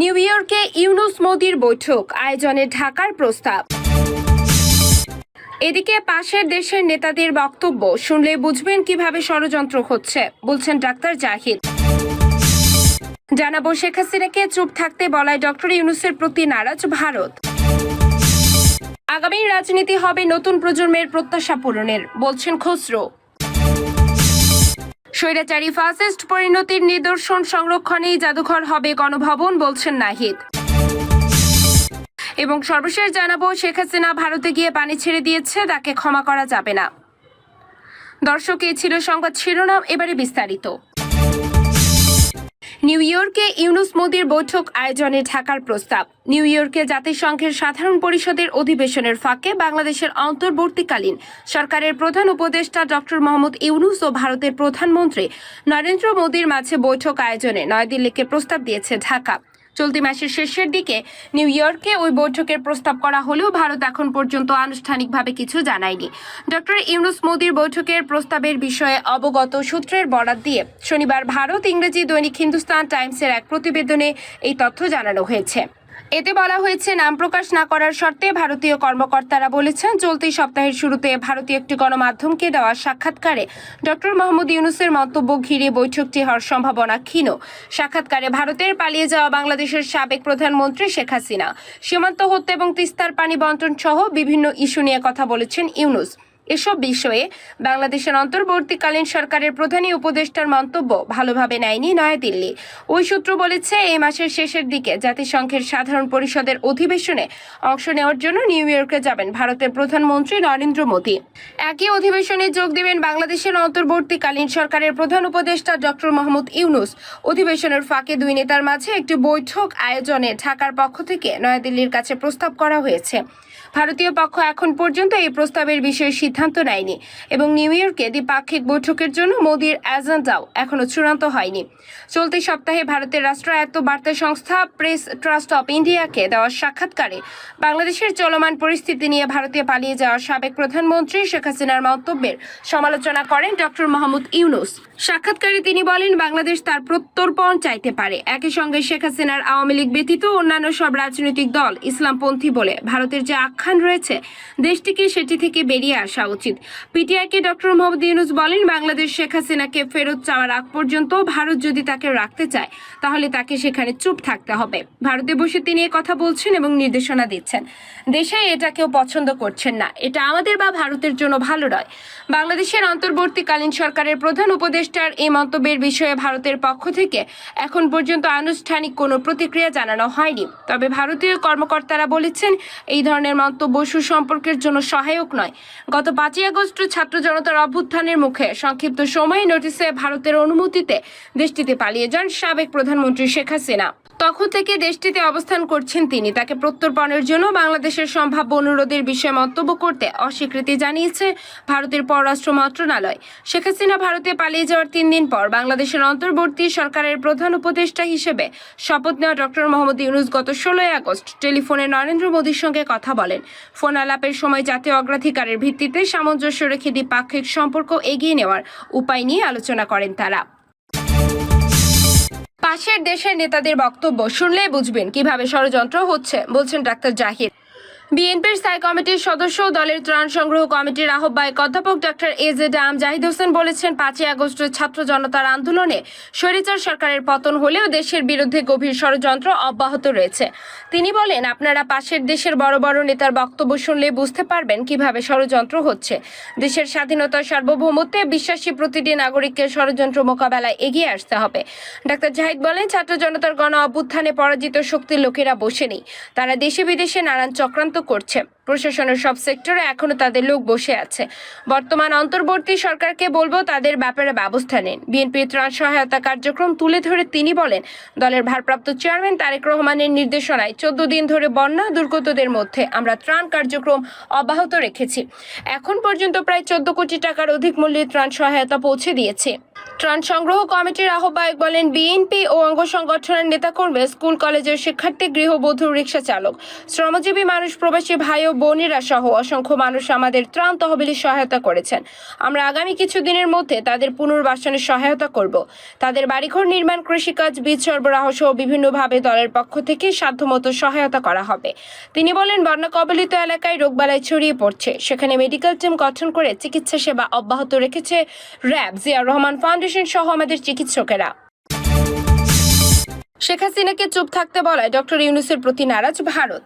New ইয়র্কে ইউনুস মোদির বৈঠক, আয়োজনে ঢাকার প্রস্তাব। এদিকে পাশের দেশের নেতাদের বক্তব্য, শুনলে বুঝবেন কীভাবে ষড়যন্ত্র হচ্ছে, বলছেন ডাক্তার জাহিদ। জানাব শেখ হাসিনাকে চুপ থাকতে বলায় ডক্টর ইউনুসের প্রতি নারাজ ভারত। আগামী রাজনীতি হবে নতুন প্রজন্মের প্রত্যাশা পূরণের, বলছেন খসরু। স্বৈরাচারী ফাসিস্ট পরিণতির নিদর্শন সংরক্ষণেই জাদুঘর হবে গণভবন বলছেন নাহিদ। এবং সর্বশেষ জানাব, শেখ হাসিনা ভারতে গিয়ে পানি ছেড়ে দিয়েছে, তাকে ক্ষমা করা যাবে না। দর্শক, এই ছিল সংবাদ শিরোনাম, এবারে বিস্তারিত। নিউ ইয়র্কে ইউনুস মোদির বৈঠক আয়োজনে ঢাকার প্রস্তাব। নিউ ইয়র্কে জাতিসংঘের সাধারণ পরিষদের অধিবেশনের ফাঁকে বাংলাদেশের অন্তর্বর্তীকালীন সরকারের প্রধান উপদেষ্টা ডক্টর মোহাম্মদ ইউনুস ও ভারতের প্রধানমন্ত্রী নরেন্দ্র মোদীর মাঝে বৈঠক আয়োজনে নয়াদিল্লিকে প্রস্তাব দিয়েছে ঢাকা। চলতি মাসের শেষের দিকে নিউ ইয়র্কে ওই বৈঠকের প্রস্তাব করা হলেও ভারত এখন পর্যন্ত আনুষ্ঠানিকভাবে কিছু জানায়নি। ডক্টর ইউনুস মোদির বৈঠকের প্রস্তাবের বিষয়ে অবগত সূত্রের বরাত দিয়ে শনিবার ভারত ইংরেজি দৈনিক হিন্দুস্তান টাইমসের এক প্রতিবেদনে এই তথ্য জানানো হয়েছে। এতে বলা হয়েছে, নাম প্রকাশ না করার শর্তে ভারতীয় কর্মকর্তারা বলেছেন, চলতি সপ্তাহের শুরুতে ভারতীয় একটি গণমাধ্যমকে দেওয়া সাক্ষাৎকারে ডক্টর মোহাম্মদ ইউনুসের মন্তব্য ঘিরে বৈঠকটি হওয়ার সম্ভাবনা ক্ষীণ। সাক্ষাৎকারে ভারতের পালিয়ে যাওয়া বাংলাদেশের সাবেক প্রধানমন্ত্রী শেখ হাসিনা, সীমান্ত হত্যা এবং তিস্তার পানি বন্টন সহ বিভিন্ন ইস্যু নিয়ে কথা বলেছেন ইউনুস। এসব বিষয়ে বাংলাদেশের অন্তর্বর্তীকালীন সরকারের প্রধানী উপদেষ্টার মন্তব্য ভালোভাবে নেয়নি নয়াদিল্লি। ওই সূত্র বলেছে, এই মাসের শেষের দিকে জাতিসংঘের সাধারণ পরিষদের অধিবেশনে অংশ নেওয়ার জন্য নিউ ইয়র্কে যাবেন ভারতের প্রধানমন্ত্রী নরেন্দ্র মোদী। একই অধিবেশনে যোগ দেবেন বাংলাদেশের অন্তর্বর্তীকালীন সরকারের প্রধান উপদেষ্টা ডক্টর মোহাম্মদ ইউনুস। অধিবেশনের ফাঁকে দুই নেতার মাঝে একটি বৈঠক আয়োজনে ঢাকার পক্ষ থেকে নয়াদিল্লির কাছে প্রস্তাব করা হয়েছে। ভারতীয় পক্ষ এখন পর্যন্ত এই প্রস্তাবের বিষয়ে সিদ্ধান্ত নেয়নি এবং নিউ ইয়র্কে দ্বিপাক্ষিক বৈঠকের জন্য মোদির এজেন্ডাও এখনও চূড়ান্ত হয়নি। চলতি সপ্তাহে ভারতের রাষ্ট্রায়ত্ত বার্তা সংস্থা প্রেস ট্রাস্ট অফ ইন্ডিয়াকে দেওয়া সাক্ষাৎকারে বাংলাদেশের চলমান পরিস্থিতি নিয়ে ভারতে পালিয়ে যাওয়া সাবেক প্রধানমন্ত্রী শেখ হাসিনার মন্তব্যের সমালোচনা করেন ডক্টর মোহাম্মদ ইউনুস। সাক্ষাৎকারে তিনি বলেন, বাংলাদেশ তার প্রত্যর্পণ চাইতে পারে। একই সঙ্গে শেখ হাসিনার আওয়ামী লীগ ব্যতীত অন্যান্য সব রাজনৈতিক দল ইসলামপন্থী বলে ভারতের যে আখ্যান রয়েছে। দেশটিকে সেটি থেকে বেরিয়ে আসা উচিত। পিটিআইকে ডক্টর মোহাম্মদ ইউনুস বলেন, বাংলাদেশ শেখ হাসিনাকে ফেরত চাওয়ার আগ পর্যন্ত ভারত যদি তাকে রাখতে চায়, তাহলে তাকে সেখানে চুপ থাকতে হবে। ভারতে বসে তিনি কথা বলছেন এবং নির্দেশনা দিচ্ছেন। দেশে এটা কেউ পছন্দ করছেন না। এটা আমাদের বা ভারতের জন্য ভালো নয়। বাংলাদেশের অন্তর্বর্তীকালীন সরকারের প্রধান উপদেষ্টার এই মন্তব্যের বিষয়ে ভারতের পক্ষ থেকে এখন পর্যন্ত আনুষ্ঠানিক কোনো প্রতিক্রিয়া জানানো হয়নি। তবে ভারতীয় কর্মকর্তারা বলেছেন, এই ধরনের মন্তব্য সুসম্পর্কের জন্য সহায়ক নয়। গত পাঁচই আগস্ট ছাত্র জনতার অভ্যুত্থানের মুখে সংক্ষিপ্ত সময়ে নোটিশে ভারতের অনুমতিতে দেশটিতে পালিয়ে যান সাবেক প্রধানমন্ত্রী শেখ হাসিনা। তখন থেকে দেশটিতে অবস্থান করছেন তিনি। তাকে প্রত্যর্পণের জন্য বাংলাদেশের সম্ভাব্য অনুরোধের বিষয়ে মন্তব্য করতে অস্বীকৃতি জানিয়েছে ভারতের পররাষ্ট্র মন্ত্রণালয়। শেখ হাসিনা ভারতে পালিয়ে যাওয়ার তিন দিন পর বাংলাদেশের অন্তর্বর্তী সরকারের প্রধান উপদেষ্টা হিসেবে শপথ নেওয়া ডক্টর মোহাম্মদ ইউনুস গত ষোলোই আগস্ট টেলিফোনে নরেন্দ্র মোদীর সঙ্গে কথা বলেন। ফোন আলাপের সময় জাতীয় অগ্রাধিকারের ভিত্তিতে সামঞ্জস্য রেখে দ্বিপাক্ষিক সম্পর্ক এগিয়ে নেওয়ার উপায় নিয়ে আলোচনা করেন তারা। পাশের দেশের নেতাদের বক্তব্য শুনলেই বুঝবেন কীভাবে ষড়যন্ত্র হচ্ছে বলছেন ডাক্তার জাহির বিএনপির স্থায়ী কমিটির সদস্য দলের ত্রাণ সংগ্রহ কমিটির আহ্বায়ক অধ্যাপক doctor A Z M Zahid Hossain বলেছেন, পাঁচই আগস্টের ছাত্র জনতার আন্দোলনে স্বৈরাচার সরকারের পতন হলেও দেশের বিরুদ্ধে গভীর ষড়যন্ত্র অব্যাহত রয়েছে। তিনি বলেন, আপনারা পাশের দেশের বড় বড় নেতার বক্তব্য শুনলে বুঝতে পারবেন কীভাবে ষড়যন্ত্র হচ্ছে। দেশের স্বাধীনতা সার্বভৌমত্বে বিশ্বাসী প্রতিটি নাগরিককে ষড়যন্ত্র মোকাবেলায় এগিয়ে আসতে হবে। ডাক্তার জাহিদ বলেন, ছাত্র জনতার গণ অভ্যুত্থানে পরাজিত শক্তির লোকেরা বসে নেই। তারা দেশে বিদেশে নানান চক্রান্ত করছে। প্রশাসনের সব সেক্টরে এখনও তাদের লোক বসে আছে। বর্তমান অন্তর্বর্তী সরকারকে বলব তাদের ব্যাপারে ব্যবস্থা নেন। বিএনপির ত্রাণ সহায়তা কার্যক্রম তুলে ধরে তিনি বলেন, দলের ভারপ্রাপ্ত চেয়ারম্যান তারেক রহমানের নির্দেশনায় চোদ্দ দিন ধরে বন্যা দুর্গতদের মধ্যে আমরা ত্রাণ কার্যক্রম অব্যাহত রেখেছি। এখন পর্যন্ত প্রায় চোদ্দ কোটি টাকার অধিক মূল্যের ত্রাণ সহায়তা পৌঁছে দিয়েছে। ত্রাণ সংগ্রহ কমিটির আহ্বায়ক বলেন, বিএনপি ও অঙ্গ সংগঠনের নেতাকর্মী, স্কুল, কলেজের শিক্ষার্থী, গৃহবধূ রিক্সা চালক শ্রমজীবী মানুষ, প্রবাসী ভাই ও বোনেরা সহ অসংখ্য মানুষ আমাদের ত্রাণ তহবিলে সহায়তা করেছেন। আমরা আগামী কিছুদিনের মধ্যে তাদের পুনর্বাসনে সহায়তা করব। তাদের বাড়িঘর নির্মাণ, কৃষিকাজ, বীজ সরবরাহ সহ বিভিন্নভাবে দলের পক্ষ থেকে সাধ্যমতো সহায়তা করা হবে। তিনি বলেন বন্যা কবলিত এলাকায় রোগবালাই ছড়িয়ে পড়ছে। সেখানে মেডিকেল টিম গঠন করে চিকিৎসা সেবা অব্যাহত রেখেছে র্যাব। জিয়া রহমান ফাউন্ডেশন সহ আমাদের চিকিৎসকেরা। শেখ হাসিনাকে চুপ থাকতে বলায় ডক্টর ইউনুসের প্রতি নারাজ ভারত।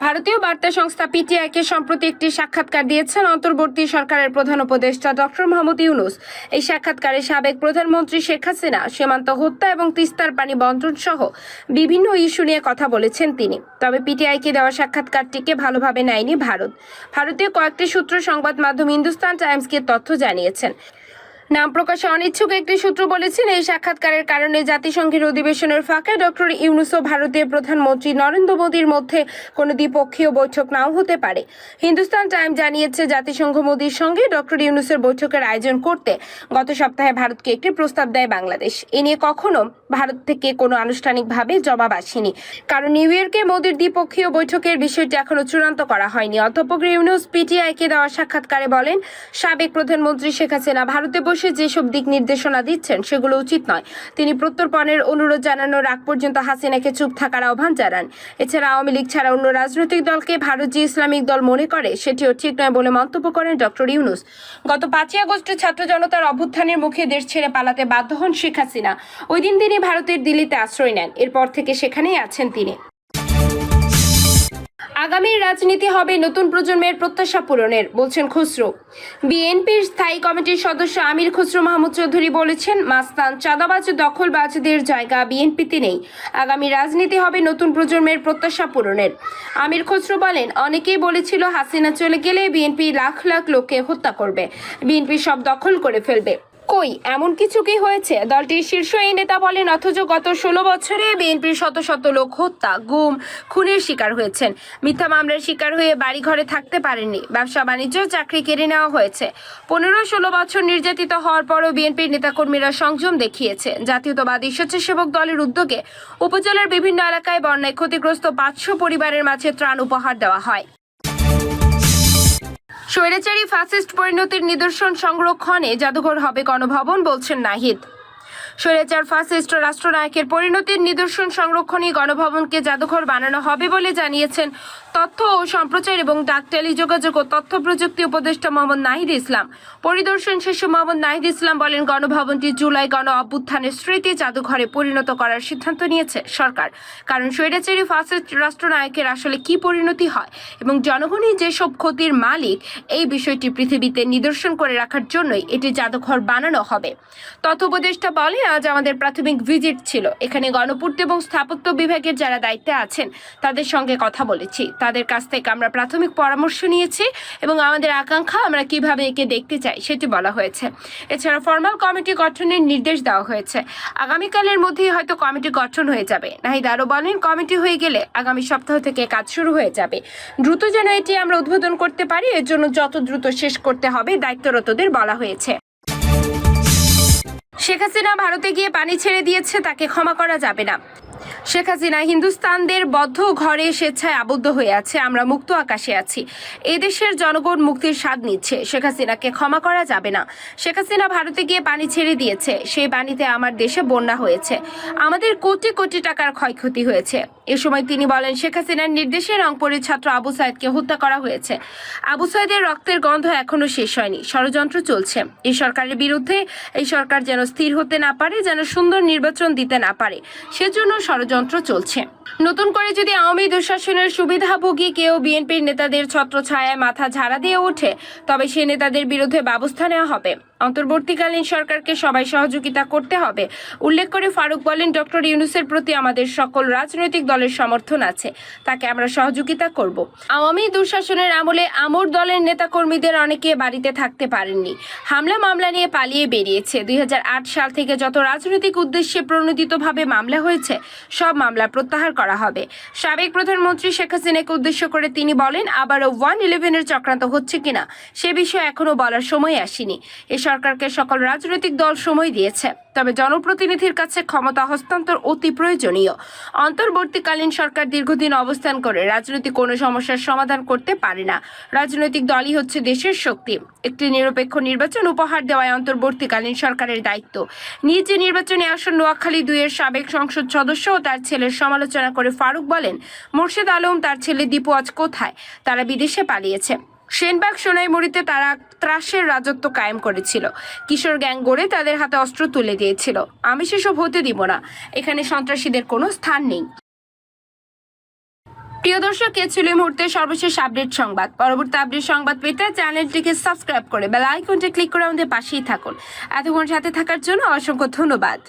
ভারতীয় বার্তা সংস্থা পিটিআইকে সম্প্রতি একটি সাক্ষাৎকার দিয়েছেন অন্তর্বর্তী সরকারের প্রধান উপদেষ্টা ডক্টর মোহাম্মদ ইউনুস। এই সাক্ষাৎকারে সাবেক প্রধানমন্ত্রী শেখ হাসিনা, সীমান্ত হত্যা এবং তিস্তার পানি বন্টন সহ বিভিন্ন ইস্যু নিয়ে কথা বলেছেন তিনি। তবে পিটিআইকে দেওয়া সাক্ষাৎকারটিকে ভালোভাবে নেয়নি ভারত। ভারতীয় কয়েকটি সূত্র সংবাদ মাধ্যম হিন্দুস্তান টাইমসকে তথ্য জানিয়েছেন। নাম প্রকাশে অনিচ্ছুক একটি সূত্র বলেছেন, এই সাক্ষাৎকারের কারণে জাতিসংঘের অধিবেশনের ফাঁকে ডক্টর ইউনুসো ভারতীয় প্রধানমন্ত্রী নরেন্দ্র মোদীর মধ্যে কোনো দ্বিপক্ষীয় বৈঠক নাও হতে পারে। হিন্দুস্তান টাইম জানিয়েছে, জাতিসংঘ মোদীর সঙ্গে ডক্টর ইউনুসের বৈঠকের আয়োজন করতে গত সপ্তাহে ভারতকে একটি প্রস্তাব দেয় বাংলাদেশ। এ নিয়ে কখনো ভারত থেকে কোনো আনুষ্ঠানিকভাবে জবাব আসেনি। কারণ নিউ ইয়র্কে মোদীর দ্বিপক্ষীয় বৈঠকের বিষয়টি এখনও চূড়ান্ত করা হয়নি। অধ্যাপক ইউনুস পিটিআইকে দেওয়া সাক্ষাৎকারে বলেন, সাবেক প্রধানমন্ত্রী শেখ হাসিনা ভারতে বসে যেসব দিক নির্দেশনা দিচ্ছেন সেগুলো উচিত নয়। তিনি প্রত্যর্পণের অনুরোধ জানানোর আগ পর্যন্ত হাসিনাকে চুপ থাকার আহ্বান জানান। এছাড়া আওয়ামী লীগ ছাড়া অন্য রাজনৈতিক দলকে ভারত যে ইসলামিক দল মনে করে, সেটিও ঠিক নয় বলে মন্তব্য করেন ডক্টর ইউনুস। গত পাঁচই আগস্ট ছাত্র জনতার অভ্যুত্থানের মুখে দেশ ছেড়ে পালাতে বাধ্য হন শেখ হাসিনা। ওই দিন তিনি ভারতের দিল্লিতে আশ্রয় নেন। এরপর থেকে সেখানেই আছেন তিনি। আগামীর রাজনীতি হবে নতুন প্রজন্মের প্রত্যাশা পূরণের, বলছেন খুসরো। বিএনপির স্থায়ী কমিটির সদস্য আমির খুসরো মাহমুদ চৌধুরী বলেছেন, মাস্তান চাঁদাবাজ দখলবাজদের জায়গা বিএনপিতে নেই। আগামী রাজনীতি হবে নতুন প্রজন্মের প্রত্যাশা পূরণের। আমির খুসরো বলেন, অনেকেই বলেছিল হাসিনা চলে গেলে বিএনপি লাখ লাখ লোককে হত্যা করবে। বিএনপি সব দখল করে ফেলবে। কই? এমন কিছু কি হয়েছে? দলটির শীর্ষ এই নেতা বলেন, অথচ গত ষোলো বছরে বিএনপির শত শত লোক হত্যা, গুম, খুনের শিকার হয়েছেন। মিথ্যা মামলার শিকার হয়ে বাড়ি ঘরে থাকতে পারেননি। ব্যবসা বাণিজ্য, চাকরি কেড়ে নেওয়া হয়েছে। পনেরো ষোলো বছর নির্যাতিত হওয়ার পরও বিএনপির নেতাকর্মীরা সংযম দেখিয়েছে জাতীয়তাবাদী স্বেচ্ছাসেবক দলের উদ্যোগে উপজেলার বিভিন্ন এলাকায় বন্যায় ক্ষতিগ্রস্ত পাঁচশো পরিবারের মাঝে ত্রাণ উপহার দেওয়া হয়। স্বৈরাচারী ফ্যাসিস্ট পরিণতির নিদর্শন সংরক্ষণে জাদুঘর হবে গণভবন বলছেন নাহিদ। স্বৈরাচার ফ্যাসিস্ট রাষ্ট্রনায়কের পরিণতির নিদর্শন সংরক্ষণে গণভবনকে জাদুঘর বানানো হবে বলে জানিয়েছেন তথ্য ও সম্প্রচার এবং ডাক টেলিযোগাযোগ ও তথ্য প্রযুক্তি উপদেষ্টা মোহাম্মদ নাহিদ ইসলাম। পরিদর্শন শেষে মোহাম্মদ নাহিদ ইসলাম বলেন, গণভবনটি জুলাই গণ অভ্যুত্থানের স্মৃতি জাদুঘরে পরিণত করার সিদ্ধান্ত নিয়েছে সরকার। কারণ স্বৈরাচারী ফ্যাসিস্ট রাষ্ট্রনায়কের আসলে কি পরিণতি হয় এবং জনগণই যেসব ক্ষতির মালিক, এই বিষয়টি পৃথিবীতে নিদর্শন করে রাখার জন্যই এটি জাদুঘর বানানো হবে। তথ্য উপদেষ্টা বলেন আজ আমাদের প্রাথমিক ভিজিট ছিল। এখানে গণপূর্ত এবং স্থাপত্য বিভাগের যারা দায়িত্বে আছেন, তাদের সঙ্গে কথা বলেছি। তাদের কাছ থেকে আমরা প্রাথমিক পরামর্শ নিয়েছি এবং আমাদের আকাঙ্ক্ষা আমরা কীভাবে একে দেখতে চাই সেটি বলা হয়েছে। এছাড়া ফর্মাল কমিটি গঠনের নির্দেশ দেওয়া হয়েছে। আগামীকালের মধ্যেই হয়তো কমিটি গঠন হয়ে যাবে। নাহিদ আরও বলেন, কমিটি হয়ে গেলে আগামী সপ্তাহ থেকে কাজ শুরু হয়ে যাবে। দ্রুত যেন এটি আমরা উদ্বোধন করতে পারি, এর জন্য যত দ্রুত শেষ করতে হবে, দায়িত্বরতদের বলা হয়েছে। শেখ হাসিনা ভারতে গিয়ে পানি ছেড়ে দিয়েছে তাকে ক্ষমা করা যাবে না। শেখ হাসিনা হিন্দুস্তানদের বদ্ধ ঘরে স্বেচ্ছায় আবদ্ধ হয়ে আছে, আমরা মুক্ত আকাশে আছি। এদেশের জনগণ মুক্তির স্বাদ নিচ্ছে, শেখ হাসিনাকে ক্ষমা করা যাবে না। শেখ হাসিনা ভারতে গিয়ে পানি ছেড়ে দিয়েছে সেই পানিতে আমার দেশে বন্যা হয়েছে। আমাদের কোটি কোটি টাকার ক্ষয়ক্ষতি হয়েছে। এ সময় তিনি বলেন, শেখ হাসিনার নির্দেশে রংপুরের ছাত্র আবু সাইদকে হত্যা করা হয়েছে। আবু সাইদের রক্তের গন্ধ এখনও শেষ হয়নি, ষড়যন্ত্র চলছে। এই সরকারের বিরুদ্ধে, এই সরকার যেন স্থির হতে না পারে, যেন সুন্দর নির্বাচন দিতে না পারে। সেজন্য ষড়যন্ত্র চলছে। নতুন করে যদি আওয়ামী দুঃশাসনের সুবিধাভোগী কেউ বিএনপির নেতাদের ছত্রছায়ায় মাথা ঝাড়া দিয়ে ওঠে, তবে সে নেতাদের বিরুদ্ধে ব্যবস্থা নেওয়া হবে। অন্তর্বর্তীকালীন সরকারকে সবাই সহযোগিতা করতে হবে। উল্লেখ করে ফারুক বলেন, ডক্টর ইউনুসের প্রতি আমাদের সকল রাজনৈতিক দলের সমর্থন আছে। তাকে আমরা সহযোগিতা করব। আওয়ামী দুঃশাসনের আমলে আমর দলের নেতাকর্মীদের অনেকে বাড়িতে থাকতে পারেননি। হামলা মামলা নিয়ে পালিয়ে বেরিয়েছে। দু হাজার আট সাল থেকে যত রাজনৈতিক উদ্দেশ্যে প্রণোদিতভাবে মামলা হয়েছে, সব মামলা প্রত্যাহার করা হবে। সাবেক প্রধানমন্ত্রী শেখ হাসিনাকে উদ্দেশ্য করে তিনি বলেন, আবারও ওয়ান ইলেভেনের চক্রান্ত হচ্ছে কিনা, সে বিষয়ে এখনও বলার সময় আসেনি। এ সরকারকে সকল রাজনৈতিক দল সময় দিয়েছে, তবে জনপ্রতিনিধির কাছে ক্ষমতা হস্তান্তর অতি প্রয়োজনীয়। অন্তর্বর্তীকালীন সরকার দীর্ঘদিন অবস্থান করে রাজনৈতিক কোনো সমস্যার সমাধান করতে পারে না। রাজনৈতিক দলই হচ্ছে দেশের শক্তি। একটি নিরপেক্ষ নির্বাচন উপহার দেওয়ায় অন্তর্বর্তীকালীন সরকারের দায়িত্ব। নিজে নির্বাচনে আসন নোয়াখালী দুইয়ের সাবেক সংসদ সদস্য ও তার ছেলের সমালোচনা করে ফারুক বলেন, মোর্শেদ আলম, তার ছেলে দীপু আজ কোথায়? তারা বিদেশে পালিয়েছে। সেনবাগ সোনাইমুড়িতে তারা ত্রাসের রাজত্ব কায়েম করেছিল। কিশোর গ্যাং গড়ে তাদের হাতে অস্ত্র তুলে দিয়েছিল। আমি সেসব হতে দিব না। এখানে সন্ত্রাসীদের কোনো স্থান নেই। প্রিয় দর্শক, এ ছিল মুহূর্তে সর্বশেষ আপডেট সংবাদ। পরবর্তী আপডেট সংবাদ পেতে চ্যানেলটিকে সাবস্ক্রাইব করে বেল আইকনটি ক্লিক করে আমাদের পাশেই থাকুন। এতক্ষণ সাথে থাকার জন্য অসংখ্য ধন্যবাদ।